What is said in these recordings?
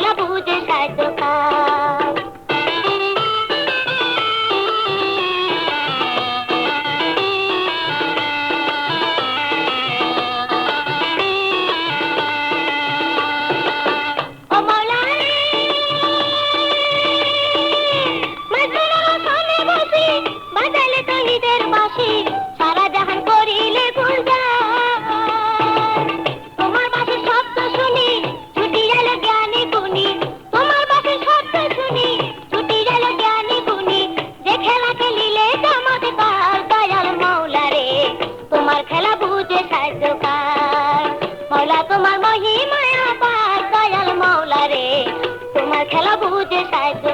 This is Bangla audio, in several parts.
ಬಲಬಹುದು জোকার। মৌলা তোমার মহিমায় পার দয়াল মৌলা রে তোমার খেলা বুঝে সাহায্য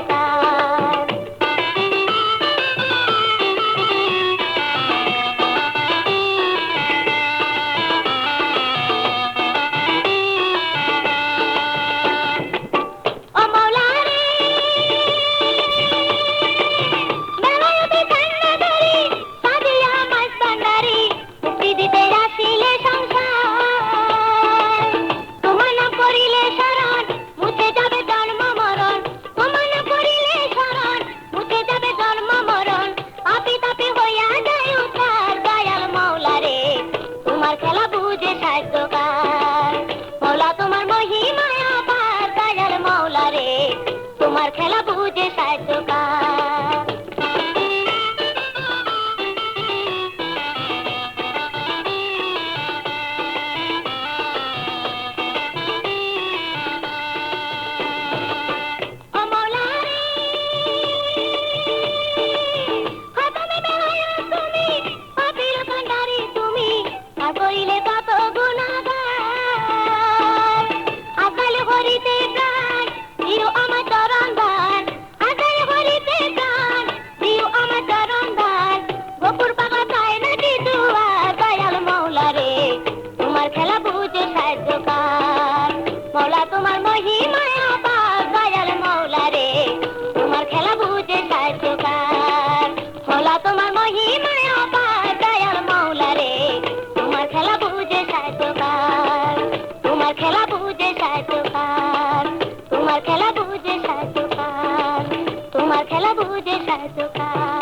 বইলে কত গুণাগার? আকাল করিতে প্রাণ দিও আমার চরণ ধার আকাল করিতে প্রাণ দিও আমার চরণ গোপুর বাবা চায় নাকি দুয়ার? দয়াল তোমার খেলা তোমার খেলা বুঝে সাজোকার তোমার খেলা বুঝে সাজোকার তোমার খেলা বুঝে সাজোকার